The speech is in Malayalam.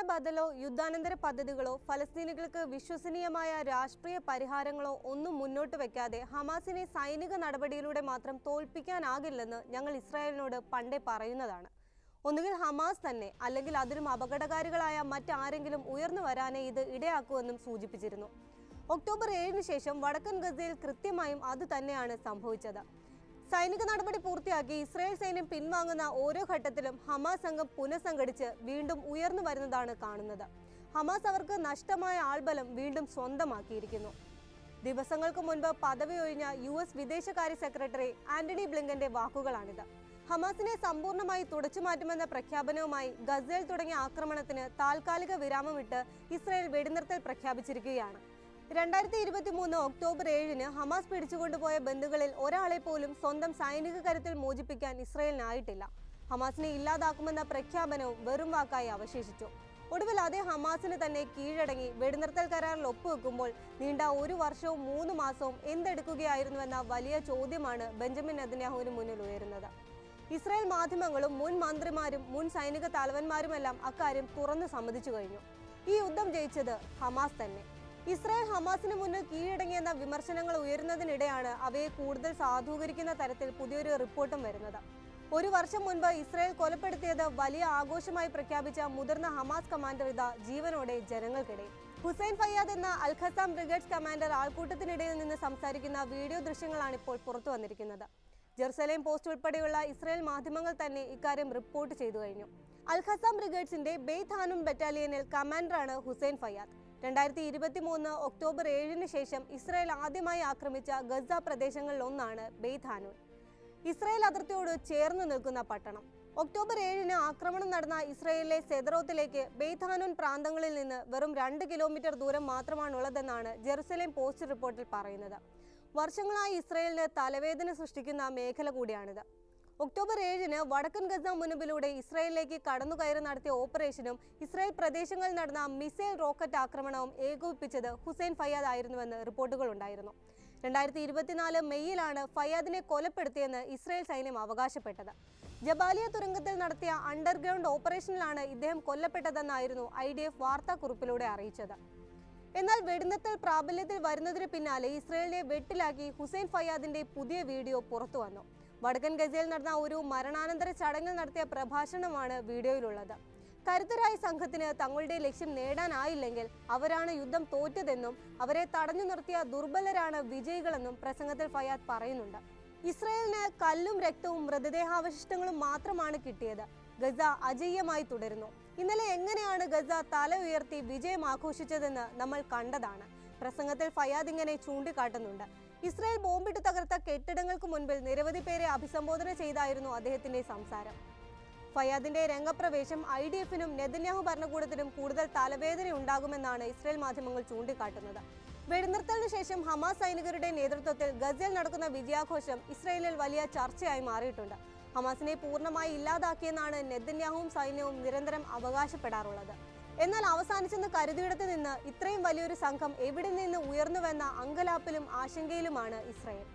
ശാശ്വതമായ ബദലോ യുദ്ധാനന്തര പദ്ധതികളോ ഫലസ്തീനികൾക്ക് വിശ്വസനീയമായ രാഷ്ട്രീയ പരിഹാരങ്ങളോ ഒന്നും മുന്നോട്ട് വെക്കാതെ ഹമാസിനെ സൈനിക നടപടിയിലൂടെ മാത്രം തോൽപ്പിക്കാനാകില്ലെന്ന് ഞങ്ങൾ ഇസ്രായേലിനോട് പണ്ടേ പറയുന്നതാണ്. ഒന്നുകിൽ ഹമാസ് തന്നെ അല്ലെങ്കിൽ അതിലും അപകടകാരികളായ മറ്റാരെങ്കിലും ഉയർന്നു വരാനേ ഇത് ഇടയാക്കുമെന്നും സൂചിപ്പിച്ചിരുന്നു. ഒക്ടോബർ ഏഴിന് ശേഷം വടക്കൻ ഗസയിൽ കൃത്യമായും അത് തന്നെയാണ് സംഭവിച്ചത്. സൈനിക നടപടി പൂർത്തിയാക്കി ഇസ്രായേൽ സൈന്യം പിൻവാങ്ങുന്ന ഓരോ ഘട്ടത്തിലും ഹമാസ് സംഘം പുനഃസംഘടിച്ച് വീണ്ടും ഉയർന്നു വരുന്നതാണ് കാണുന്നത്. ഹമാസ് അവർക്ക് നഷ്ടമായ ആൾബലം വീണ്ടും സ്വന്തമാക്കിയിരിക്കുന്നു. ദിവസങ്ങൾക്ക് മുൻപ് പദവി ഒഴിഞ്ഞ യു എസ് വിദേശകാര്യ സെക്രട്ടറി ആന്റണി ബ്ലിങ്കന്റെ വാക്കുകളാണിത്. ഹമാസിനെ സമ്പൂർണമായി തുടച്ചുമാറ്റുമെന്ന പ്രഖ്യാപനവുമായി ഗസേൽ തുടങ്ങിയ ആക്രമണത്തിന് താൽക്കാലിക വിരാമമിട്ട് ഇസ്രായേൽ വെടിനിർത്തൽ പ്രഖ്യാപിച്ചിരിക്കുകയാണ്. രണ്ടായിരത്തി ഇരുപത്തി മൂന്ന് ഒക്ടോബർ ഏഴിന് ഹമാസ് പിടിച്ചുകൊണ്ടുപോയ ബന്ധുക്കളിൽ ഒരാളെ പോലും സ്വന്തം സൈനിക കരുത്തിൽ മോചിപ്പിക്കാൻ ഇസ്രായേലിനായിട്ടില്ല. ഹമാസിനെ ഇല്ലാതാക്കുമെന്ന പ്രഖ്യാപനവും വെറും വാക്കായി അവശേഷിച്ചു. ഒടുവിൽ അതേ ഹമാസിന് തന്നെ കീഴടങ്ങി വെടിനിർത്തൽ കരാറിൽ ഒപ്പുവെക്കുമ്പോൾ നീണ്ട ഒരു വർഷവും മൂന്ന് മാസവും എന്തെടുക്കുകയായിരുന്നുവെന്ന വലിയ ചോദ്യമാണ് ബെഞ്ചമിൻ നെതന്യാഹുവിന് മുന്നിൽ ഉയരുന്നത്. ഇസ്രായേൽ മാധ്യമങ്ങളും മുൻ മന്ത്രിമാരും മുൻ സൈനിക തലവന്മാരുമെല്ലാം അക്കാര്യം തുറന്നു സമ്മതിച്ചു കഴിഞ്ഞു. ഈ യുദ്ധം ജയിച്ചത് ഹമാസ് തന്നെ. ഇസ്രായേൽ ഹമാസിന് മുന്നിൽ കീഴടങ്ങിയെന്ന വിമർശനങ്ങൾ ഉയരുന്നതിനിടെയാണ് അവയെ കൂടുതൽ സാധൂകരിക്കുന്ന തരത്തിൽ പുതിയൊരു റിപ്പോർട്ടും വരുന്നത്. ഒരു വർഷം മുൻപ് ഇസ്രായേൽ കൊലപ്പെടുത്തിയത് വലിയ ആഘോഷമായി പ്രഖ്യാപിച്ച മുതിർന്ന ഹമാസ് കമാൻഡർ ഇതാ ജീവനോടെ ജനങ്ങൾക്കിടയിൽ. ഹുസൈൻ ഫയ്യാദ് എന്ന അൽഖസാം ബ്രിഗേഡ്സ് കമാൻഡർ ആൾക്കൂട്ടത്തിനിടയിൽ നിന്ന് സംസാരിക്കുന്ന വീഡിയോ ദൃശ്യങ്ങളാണ് ഇപ്പോൾ പുറത്തു വന്നിരിക്കുന്നത്. ജെറുസലേം പോസ്റ്റ് ഉൾപ്പെടെയുള്ള ഇസ്രായേൽ മാധ്യമങ്ങൾ തന്നെ ഇക്കാര്യം റിപ്പോർട്ട് ചെയ്തു കഴിഞ്ഞു. അൽഖസാം ബ്രിഗേഡ്സിന്റെ ബെയ്ത് ഹാനും ബറ്റാലിയനിൽ കമാൻഡറാണ് ഹുസൈൻ ഫയ്യാദ്. രണ്ടായിരത്തി ഇരുപത്തി മൂന്ന് ഒക്ടോബർ ഏഴിന് ശേഷം ഇസ്രായേൽ ആദ്യമായി ആക്രമിച്ച ഗസ പ്രദേശങ്ങളിൽ ഒന്നാണ് ബെയ്ത്ത് ഇസ്രായേൽ അതിർത്തിയോട് ചേർന്ന് നിൽക്കുന്ന പട്ടണം. ഒക്ടോബർ ഏഴിന് ആക്രമണം നടന്ന ഇസ്രായേലിലെ സെദറോത്തിലേക്ക് ബെയ്ഥാനൂൻ പ്രാന്തങ്ങളിൽ നിന്ന് വെറും രണ്ട് കിലോമീറ്റർ ദൂരം മാത്രമാണുള്ളതെന്നാണ് ജെറുസലേം പോസ്റ്റ് റിപ്പോർട്ടിൽ പറയുന്നത്. വർഷങ്ങളായി ഇസ്രായേലിന് തലവേദന സൃഷ്ടിക്കുന്ന മേഖല കൂടിയാണിത്. ഒക്ടോബർ ഏഴിന് വടക്കൻ ഗസ മുനമ്പിലൂടെ ഇസ്രായേലിലേക്ക് കടന്നുകയറി നടത്തിയ ഓപ്പറേഷനും ഇസ്രായേൽ പ്രദേശങ്ങളിൽ നടന്ന മിസൈൽ റോക്കറ്റ് ആക്രമണവും ഏകോപിപ്പിച്ചത് ഹുസൈൻ ഫയ്യാദ് ആയിരുന്നുവെന്ന് റിപ്പോർട്ടുകൾ ഉണ്ടായിരുന്നു. രണ്ടായിരത്തി ഇരുപത്തിനാല് മെയ്യിലാണ് ഫയ്യാദിനെ കൊലപ്പെടുത്തിയെന്ന് ഇസ്രായേൽ സൈന്യം അവകാശപ്പെട്ടത്. ജബാലിയ തുരങ്കത്തിൽ നടത്തിയ അണ്ടർഗ്രൗണ്ട് ഓപ്പറേഷനിലാണ് ഇദ്ദേഹം കൊല്ലപ്പെട്ടതെന്നായിരുന്നു ഐ ഡി എഫ് വാർത്താക്കുറിപ്പിലൂടെ അറിയിച്ചത്. എന്നാൽ വെടിനിർത്തൽ പ്രാബല്യത്തിൽ വരുന്നതിന് പിന്നാലെ ഇസ്രയേലിനെ വെട്ടിലാക്കി ഹുസൈൻ ഫയ്യാദിന്റെ പുതിയ വീഡിയോ പുറത്തു വന്നു വടക്കൻ ഗസയിൽ നടന്ന ഒരു മരണാനന്തര ചടങ്ങിൽ നടത്തിയ പ്രഭാഷണമാണ് വീഡിയോയിലുള്ളത്. കരുത്തരായ സംഘത്തിന് തങ്ങളുടെ ലക്ഷ്യം നേടാനായില്ലെങ്കിൽ അവരാണ് യുദ്ധം തോറ്റതെന്നും അവരെ തടഞ്ഞു നിർത്തിയ ദുർബലരാണ് വിജയികളെന്നും പ്രസംഗത്തിൽ ഫയാദ് പറയുന്നുണ്ട്. ഇസ്രയേലിന് കല്ലും രക്തവും മൃതദേഹാവശിഷ്ടങ്ങളും മാത്രമാണ് കിട്ടിയത്. ഗസ അജയ്യമായി തുടരുന്നു. ഇന്നലെ എങ്ങനെയാണ് ഗസ തല ഉയർത്തി വിജയം ആഘോഷിച്ചതെന്ന് നമ്മൾ കണ്ടതാണ്. പ്രസംഗത്തിൽ ഫയാദ് ഇങ്ങനെ ചൂണ്ടിക്കാട്ടുന്നുണ്ട്. ഇസ്രായേൽ ബോംബിട്ട് തകർത്ത കെട്ടിടങ്ങൾക്ക് മുൻപിൽ നിരവധി പേരെ അഭിസംബോധന ചെയ്തായിരുന്നു അദ്ദേഹത്തിന്റെ സംസാരം. ഫയാദിന്റെ രംഗപ്രവേശം ഐ ഡി എഫിനും നെതന്യാഹു ഭരണകൂടത്തിനും കൂടുതൽ തലവേദന ഉണ്ടാകുമെന്നാണ് ഇസ്രായേൽ മാധ്യമങ്ങൾ ചൂണ്ടിക്കാട്ടുന്നത്. വെടിനിർത്തലിന് ശേഷം ഹമാസ് സൈനികരുടെ നേതൃത്വത്തിൽ ഗസയിൽ നടക്കുന്ന വിജയാഘോഷം ഇസ്രായേലിൽ വലിയ ചർച്ചയായി മാറിയിട്ടുണ്ട്. ഹമാസിനെ പൂർണമായി ഇല്ലാതാക്കിയെന്നാണ് നെതന്യാഹുവും സൈന്യവും നിരന്തരം അവകാശപ്പെടാറുള്ളത്. എന്നാൽ അവസാനിച്ചെന്ന് കരുതിയിടത്ത് നിന്ന് ഇത്രയും വലിയൊരു സംഘം എവിടെ നിന്ന് ഉയർന്നുവെന്ന അങ്കലാപ്പിലും ആശങ്കയിലുമാണ് ഇസ്രായേൽ.